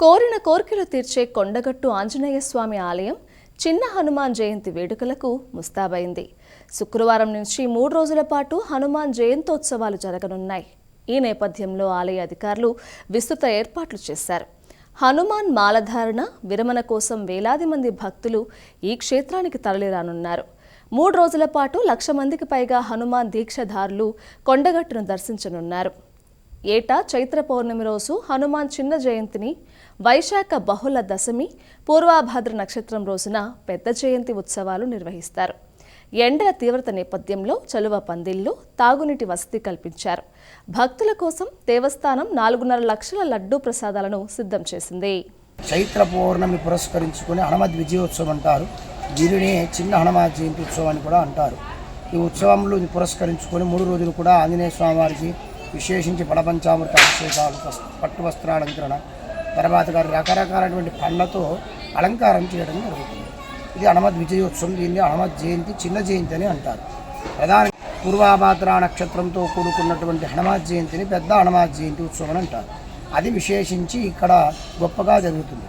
కోరిన కోరికలు తీర్చే కొండగట్టు ఆంజనేయ స్వామి ఆలయం చిన్న హనుమాన్ జయంతి వేడుకలకు ముస్తాబైంది. శుక్రవారం నుంచి మూడు రోజుల పాటు హనుమాన్ జయంతోత్సవాలు జరగనున్నాయి. ఈ నేపథ్యంలో ఆలయ అధికారులు విస్తృత ఏర్పాట్లు చేశారు. హనుమాన్ మాలధారణ విరమణ కోసం వేలాది మంది భక్తులు ఈ క్షేత్రానికి తరలిరానున్నారు. మూడు రోజుల పాటు లక్ష మందికి పైగా హనుమాన్ దీక్షధారులు కొండగట్టును దర్శించనున్నారు. ఏటా చైత్ర పౌర్ణమి రోజు హనుమాన్ చిన్న జయంతిని వైశాఖ బహుళ దశమి పూర్వాభాద్ర నక్షత్రం రోజున పెద్ద జయంతి ఉత్సవాలు నిర్వహిస్తారు. ఎండల తీవ్రత నేపథ్యంలో చలువ పందిళ్ళు తాగునీటి వసతి కల్పించారు. భక్తుల కోసం దేవస్థానం నాలుగున్నర లక్షల లడ్డూ ప్రసాదాలను సిద్ధం చేసింది. చైత్ర పౌర్ణమి పురస్కరించుకొని హనుమద్ విజయోత్సవం అంటారు. దీనిని చిన్న హనుమాన్ జయంతి ఉత్సవం అని కూడా అంటారు. ఈ ఉత్సవంలో పురస్కరించుకొని మూడు రోజులు కూడా ఆంజనేయ స్వామివారికి విశేషించి బలపంచామృత అభిషేకాలు పట్టు వస్త్రాలంకరణ తర్వాత గారు రకరకాలైనటువంటి పండ్లతో అలంకారం చేయడం జరుగుతుంది. ఇది హనుమద్ విజయోత్సవం దీన్ని హనుమద్ జయంతి చిన్న జయంతి అని అంటారు. ప్రధాన పూర్వాభాద్ర నక్షత్రంతో కూడుకున్నటువంటి హనుమాన్ జయంతిని పెద్ద హనుమాద్ జయంతి ఉత్సవం అని అంటారు. అది విశేషించి ఇక్కడ గొప్పగా జరుగుతుంది.